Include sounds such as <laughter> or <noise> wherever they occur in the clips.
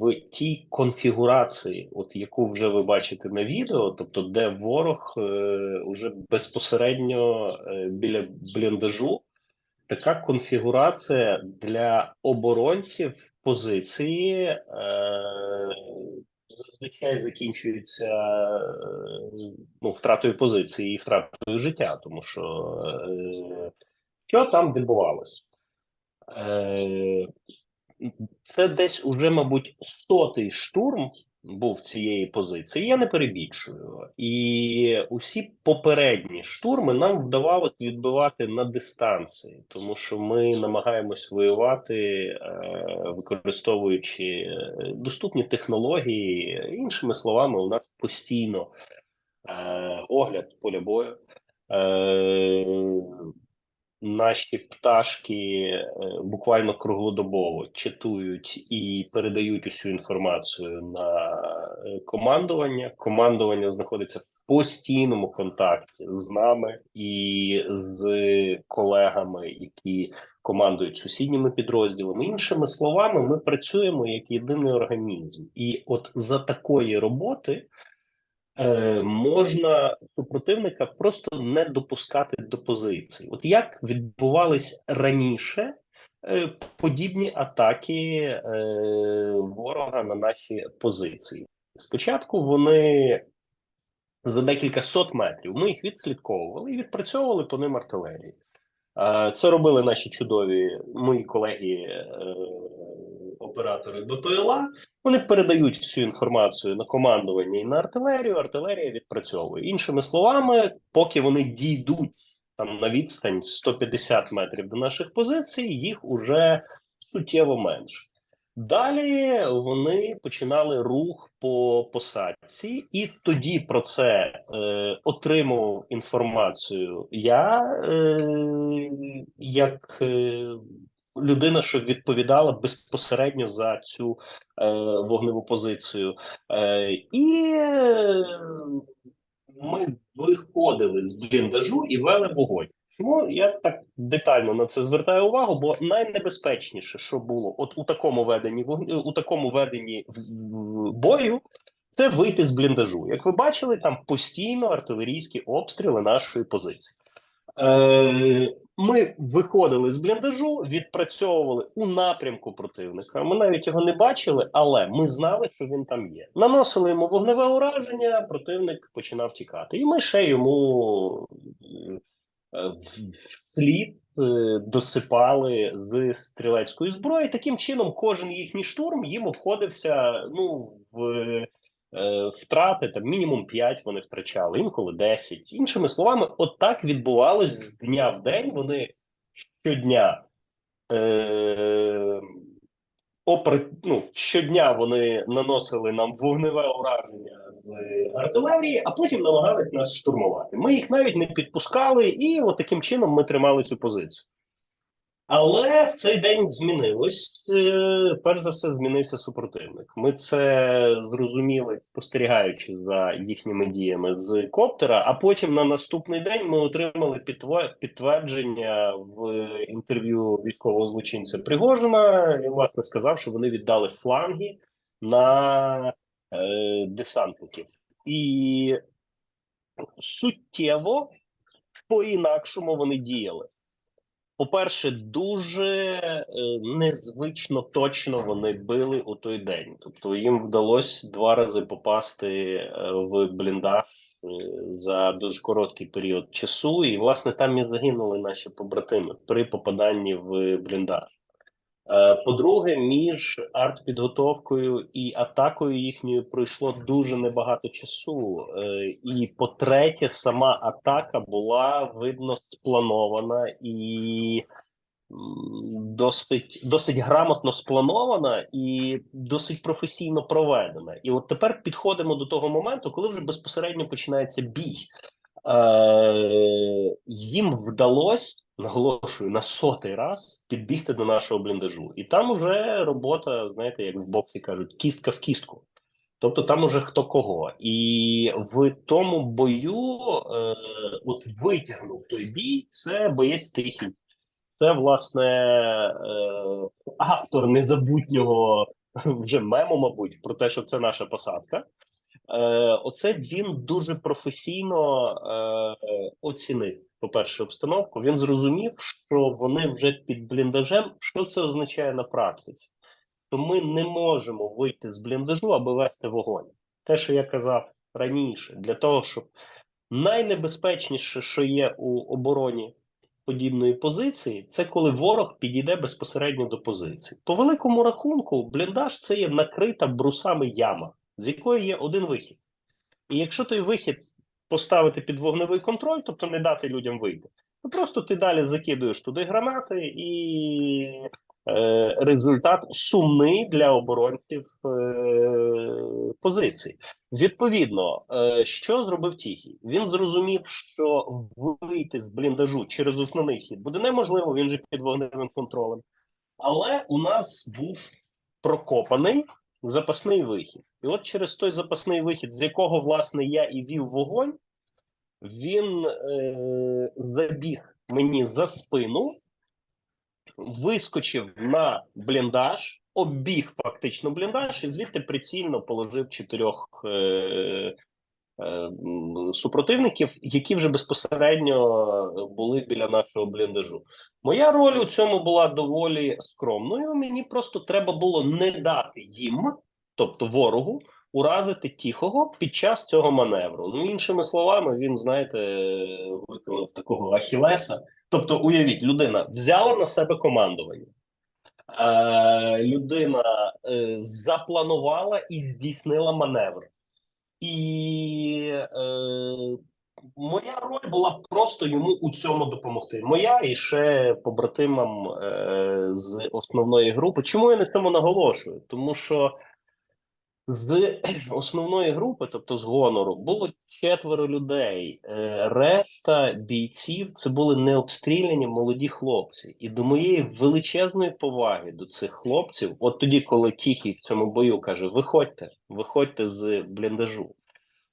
в тій конфігурації, от яку вже ви бачите на відео, тобто де ворог е, уже безпосередньо е, біля бліндажу, така конфігурація для оборонців позиції е, зазвичай закінчується ну, втратою позиції і втратою життя, тому що що там відбувалося? Е, це десь уже, мабуть, сотий штурм був цієї позиції. Я не перебільшую. І усі попередні штурми нам вдавалося відбивати на дистанції, тому що ми намагаємось воювати, е, використовуючи е, доступні технології. Іншими словами, у нас постійно е, огляд поля бою. Наші пташки е, буквально круглодобово читують і передають усю інформацію на е, командування. Командування знаходиться в постійному контакті з нами і з колегами, які командують сусідніми підрозділами. Іншими словами, ми працюємо як єдиний організм, і от за такої роботи. Е, можна супротивника просто не допускати до позиції. От як відбувались раніше е, подібні атаки е, ворога на наші позиції? Спочатку вони за декілька сот метрів ми їх відслідковували і відпрацьовували по ним артилерії. Це робили наші чудові мої колеги, оператори БПЛА. Вони передають всю інформацію на командування і на артилерію. Артилерія відпрацьовує. Іншими словами, поки вони дійдуть там на відстань 150 метрів до наших позицій, їх уже суттєво менше. Далі вони починали рух по посадці, і тоді про це е, отримував інформацію я, е, як е, людина, що відповідала безпосередньо за цю е, вогневу позицію. Е, і е, ми виходили з бліндажу і вели вогонь. Чому я так детально на це звертаю увагу? Бо найнебезпечніше, що було, от у такому веденні вогні, у такому веденні бою, це вийти з бліндажу. Як ви бачили, там постійно артилерійські обстріли нашої позиції. Е, ми виходили з бліндажу, відпрацьовували у напрямку противника. Ми навіть його не бачили, але ми знали, що він там є. Наносили йому вогневе ураження, противник починав тікати. І ми ще йому е, слід е, досипали з стрілецької зброї. Таким чином, кожен їхній штурм їм обходився ну в втрати там мінімум 5 вони втрачали, інколи 10. Іншими словами, от відбувалось з дня в день. Вони щодня. Е, Опри, ну, щодня вони наносили нам вогневе ураження з артилерії, а потім намагались нас штурмувати. Ми їх навіть не підпускали, і от таким чином ми тримали цю позицію. Але в цей день змінилось. Е, Перш за все, змінився супротивник. Ми це зрозуміли, спостерігаючи за їхніми діями з коптера. А потім на наступний день ми отримали підтвердження в інтерв'ю військового злочинця Пригожина. Він власне сказав, що вони віддали фланги на е, десантників, і суттєво по-інакшому вони діяли. По-перше, дуже е, незвично точно вони били у той день. Тобто їм вдалося два рази попасти е, в бліндаж е, за дуже короткий період часу, і власне там і загинули наші побратими при попаданні в бліндаж. Е, По-друге, між артпідготовкою і атакою їхньою пройшло дуже небагато часу. Е, І по-третє, сама атака була видно спланована і досить, досить грамотно спланована і досить професійно проведена. І от тепер підходимо до того моменту, коли вже безпосередньо починається бій. Е, їм вдалося, наголошую, на сотий раз підбігти до нашого бліндажу. І там уже робота, знаєте, як в боксі кажуть, кістка в кістку. Тобто там уже хто кого. І в тому бою, е, от витягнув той бій, це боєць Тихий. Це, власне, е, автор незабутнього вже мему, мабуть, про те, що це наша посадка. Е, оце він дуже професійно е, оцінив, по-перше, обстановку. Він зрозумів, що вони вже під бліндажем. Що це означає на практиці? То ми не можемо вийти з бліндажу, аби вести вогонь. Те, що я казав раніше, для того, щоб найнебезпечніше, що є у обороні подібної позиції, це коли ворог підійде безпосередньо до позиції. По великому рахунку, бліндаж це є накрита брусами яма, з якої є один вихід. І якщо той вихід поставити під вогневий контроль, тобто не дати людям вийти, то просто ти далі закидуєш туди гранати, і е, результат сумний для оборонців е, позицій. Відповідно, е, що зробив Тіхій? Він зрозумів, що вийти з бліндажу через основний хід буде неможливо, він же під вогневим контролем. Але у нас був прокопаний запасний вихід. І от через той запасний вихід, з якого, власне, я і вів вогонь, він е, забіг мені за спину, вискочив на бліндаж, обіг фактично бліндаж, і звідти прицільно положив чотирьох е, е, супротивників, які вже безпосередньо були біля нашого бліндажу. Моя роль у цьому була доволі скромною. Мені просто треба було не дати їм, тобто ворогу, уразити тихого під час цього маневру. Ну, іншими словами, він, знаєте, виконав такого ахілеса. Тобто, уявіть, людина взяла на себе командування. Е, людина е, запланувала і здійснила маневр. І е, моя роль була просто йому у цьому допомогти. Моя і ще побратимам е, з основної групи. Чому я на цьому наголошую? Тому що з <clears throat> основної групи, тобто з гонору, було четверо людей. Е, Решта бійців це були необстріляні молоді хлопці. І до моєї величезної поваги до цих хлопців, от тоді, коли Тіхій в цьому бою каже: виходьте, виходьте з бліндажу,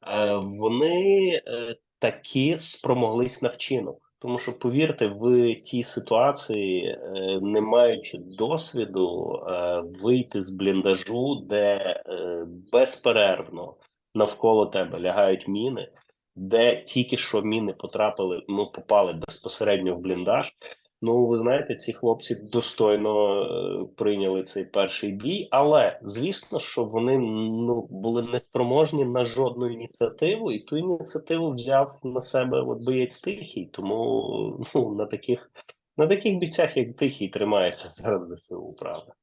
е, вони е, таки спромоглись на вчинок. Тому що, повірте, в тій ситуації, е, не маючи досвіду, е, вийти з бліндажу, де е, безперервно навколо тебе лягають міни, де тільки що міни потрапили, ну попали безпосередньо в бліндаж. Ну, ви знаєте, ці хлопці достойно е, прийняли цей перший бій, але звісно, що вони ну були неспроможні на жодну ініціативу, і ту ініціативу взяв на себе от боєць тихий. Тому ну на таких на таких бійцях, як тихий, тримається зараз ЗСУ, правда.